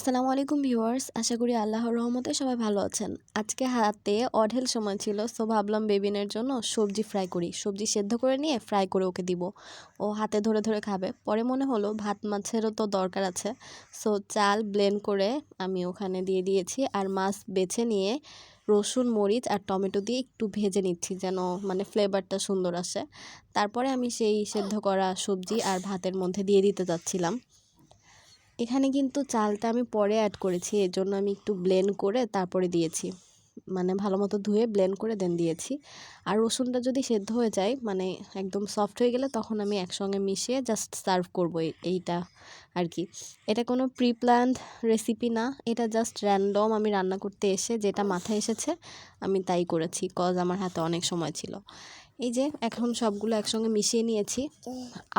আসসালামু আলাইকুম ভিউয়ার্স, আশা করি আল্লাহর রহমতে সবাই ভালো আছেন। আজকে হাতে অঢেল সময় ছিল, সো ভাবলাম বেবিনের জন্য সবজি ফ্রাই করি। সবজি সেদ্ধ করে নিয়ে ফ্রাই করে ওকে দিব। ও হাতে ধরে ধরে খাবে। পরে মনে হলো ভাত মাছেরও তো দরকার আছে। সো চাল ব্লেন্ড করে আমি ওখানে দিয়ে দিয়েছি আর মাছ বেছে নিয়ে রসুন, মরিচ আর টমেটো দিয়ে একটু ভেজে নিচ্ছি যেন মানে ফ্লেভারটা সুন্দর আসে। তারপরে আমি সেই সেদ্ধ করা সবজি আর ভাতের মধ্যে দিয়ে দিতে যাচ্ছিলাম। এখানে কিন্তু চালটা আমি পরে অ্যাড করেছি এর জন্য আমি একটু ব্লেন্ড করে তারপরে দিয়েছি। মানে ভালো মতো ধুয়ে ব্লেন্ড করে দেন দিয়েছি। আর রসুনটা যদি সেদ্ধ হয়ে যায় মানে একদম সফট হয়ে গেলে তখন আমি একসঙ্গে মিশিয়ে জাস্ট সার্ভ করব এইটা আর কি। এটা কোনো প্রি প্ল্যান্ড রেসিপি না, এটা জাস্ট র্যান্ডম আমি রান্না করতে এসে যেটা মাথায় এসেছে, আমি তাই করেছি কজ আমার হাতে অনেক সময় ছিল। এই যে এখন সবগুলো একসঙ্গে মিশিয়ে নিয়েছি।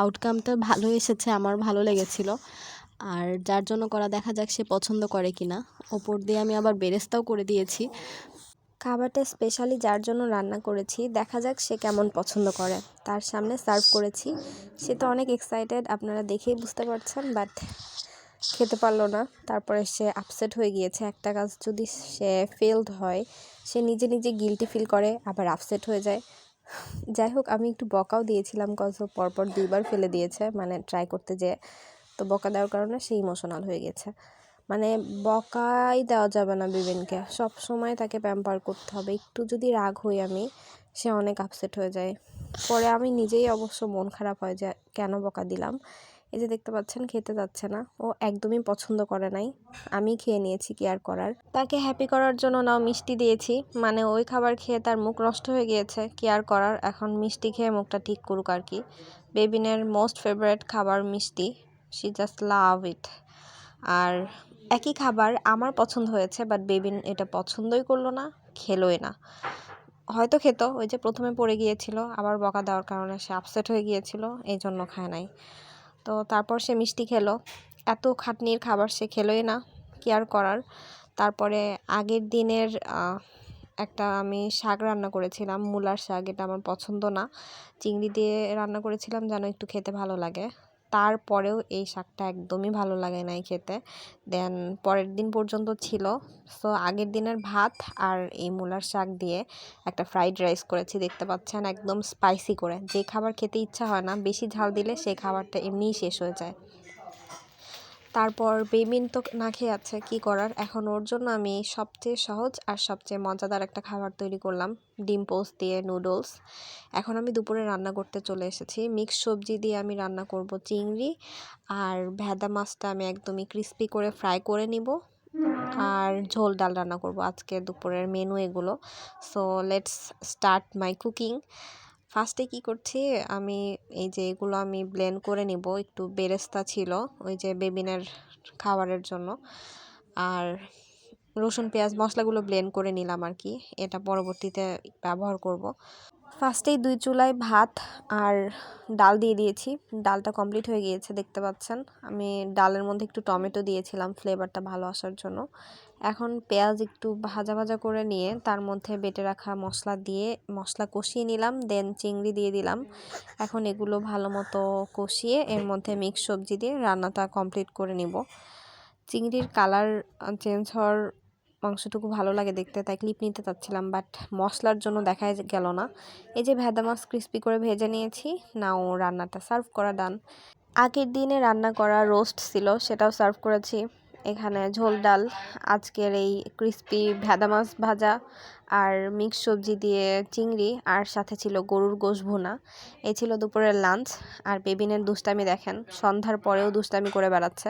আউটকামটা ভালো এসেছে, আমার ভালো লেগেছিলো। আর যার জন্য করা দেখা যাক সে পছন্দ করে কি না ওপর দিয়ে আমি আবার বেরেস্তাও করে দিয়েছি। খাবারটা স্পেশালি যার জন্য রান্না করেছি, দেখা যাক সে কেমন পছন্দ করে। তার সামনে সার্ভ করেছি। সে তো অনেক এক্সাইটেড আপনারা দেখেই বুঝতে পারছেন বাট খেতে পারল না। তারপরে সে আপসেট হয়ে গিয়েছে। একটা কাজ যদি সে ফেলড হয়, সে নিজে নিজে গিলটি ফিল করে, আবার আপসেট হয়ে যায়। যাই হোক, আমি একটু বকাও দিয়েছিলাম কজ পরপর দুইবার ফেলে দিয়েছে। মানে ট্রাই করতে যে তো বকা দেওয়ার কারণে সে ইমোশনাল হয়ে গেছে। মানে বকাই দেওয়া যাবে না বিবেনকে সব সময় তাকে প্যাম্পার করতে হবে। একটু যদি রাগ হই আমি, সে অনেক আপসেট হয়ে যায়। পরে আমি নিজেই অবশ্য মন খারাপ হয় যে কেন বকা দিলাম। এই যে দেখতে পাচ্ছেন, খেতে যাচ্ছে না। ও একদমই পছন্দ করে নাই। আমি খেয়ে নিয়েছি কি আর করার? তাকে হ্যাপি করার জন্য নাও মিষ্টি দিয়েছি। মানে ওই খাবার খেয়ে তার মুখ নষ্ট হয়ে গিয়েছে। কি আর করার? এখন মিষ্টি খেয়ে মুখটা ঠিক করুক আর কি। বেবিনের মোস্ট ফেভারেট খাবার মিষ্টি। শি জাস্ট লাভ ইট আর একই খাবার আমার পছন্দ হয়েছে বাট বেবিন এটা পছন্দই করল না, খেলোই না। হয়তো খেত, ওই যে প্রথমে পড়ে গিয়েছিল, আবার বকা দেওয়ার কারণে সে আপসেট হয়ে গিয়েছিল, এই জন্য খায় নাই। তো তারপর সে মিষ্টি খেলো। এত খাটনির খাবার সে খেলোই না, কি আর করার? তারপরে আগের দিনের একটা আমি শাক রান্না করেছিলাম, মূলার শাক, এটা আমার পছন্দ না। চিংড়ি দিয়ে রান্না করেছিলাম, যেন একটু খেতে ভালো লাগে। তারপরেও এই শাকটা একদমই ভালো লাগে নাই খেতে। দেন পরের দিন পর্যন্ত ছিল। সো আগের দিনের ভাত আর এই মূলার শাক দিয়ে একটা ফ্রাইড রাইস করেছি, দেখতে পাচ্ছেন, একদম স্পাইসি করে। যে খাবার খেতে ইচ্ছা হয় না, বেশি ঝাল দিলে সেই খাবারটা এমনিই শেষ হয়ে যায়। তারপর বেবিন তো না খেয়ে আছে, কী করার? এখন ওর জন্য আমি সবচেয়ে সহজ আর সবচেয়ে মজাদার একটা খাবার তৈরি করলাম, ডিম পোস্ট দিয়ে নুডলস। এখন আমি দুপুরে রান্না করতে চলে এসেছি। মিক্স সবজি দিয়ে আমি রান্না করব চিংড়ি আর ভেদা মাছটা আমি একদমই ক্রিস্পি করে ফ্রাই করে নিব আর ঝোল ডাল রান্না করব। আজকে দুপুরের মেনু এগুলো। So let's start my cooking ফার্স্টে কি করছি? আমি এই যে এগুলো আমি ব্লেন্ড করে নিব। একটু বেরেস্তা ছিল, ওই যে বেবিনের খাবারের জন্য। আর রসুন, পেঁয়াজ মশলাগুলো ব্লেন্ড করে নিলাম আর কি এটা পরবর্তীতে ব্যবহার করব। ফার্স্টেই দুই চুলায় ভাত আর ডাল দিয়ে দিয়েছি। ডালটা কমপ্লিট হয়ে গিয়েছে, দেখতে পাচ্ছেন। আমি ডালের মধ্যে একটু টমেটো দিয়েছিলাম ফ্লেভারটা ভালো আসার জন্য। এখন পেঁয়াজ একটু ভাজা ভাজা করে নিয়ে তার মধ্যে বেটে রাখা মশলা দিয়ে মশলা কষিয়ে নিলাম দেন চিংড়ি দিয়ে দিলাম। এখন এগুলো ভালো মতো কষিয়ে এর মধ্যে মিক্স সবজি দিয়ে রান্নাটা কমপ্লিট করে নিব। চিংড়ির কালার চেঞ্জ হওয়ার মাংসটুকু ভালো লাগে দেখতে, তাই ক্লিপ নিতে চাচ্ছিলাম বাট মশলার জন্য দেখা গেল না। এই যে ভেদা মাছ ক্রিস্পি করে ভেজে নিয়েছি নাও রান্নাটা সার্ভ করা ডান আগের দিনে রান্না করা রোস্ট ছিল, সেটাও সার্ভ করেছি। এখানে ঝোল ডাল, আজকের এই ক্রিস্পি ভেদা মাছ ভাজা আর মিক্স সবজি দিয়ে চিংড়ি, আর সাথে ছিল গরুর গোশ ভুনা। এই ছিল দুপুরের লাঞ্চ আর বেবিনের দুষ্টামি দেখেন, সন্ধ্যার পরেও দুষ্টামি করে বেড়াচ্ছে।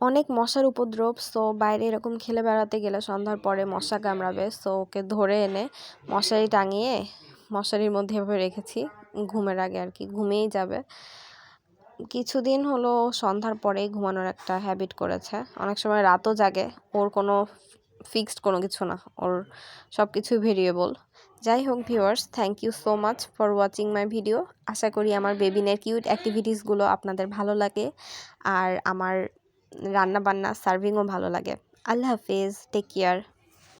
অনেক মশার উপদ্রব সো বাইরে এরকম খেলে বেড়াতে গেলে সন্ধ্যার পরে মশা কামড়াবে সো ওকে ধরে এনে মশারি টাঙিয়ে মশারির মধ্যে এভাবে রেখেছি, ঘুমের আগে আর কি, ঘুমিয়েই যাবে। কিছুদিন হলো সন্ধ্যার পরে ঘুমানোর একটা হ্যাবিট করেছে। অনেক সময় রাতও জাগে, ওর কোনো ফিক্সড কোনো কিছু না, ওর সব কিছু ভেরিয়েবল যাই হোক viewers thank you so much for watching my video আশা করি আমার বেবিনের কিউট অ্যাক্টিভিটিসগুলো আপনাদের ভালো লাগে, আর আমার রান্না বান্না সার্ভিংও ভালো লাগে। আল্লাহ হাফিজ টেক কেয়ার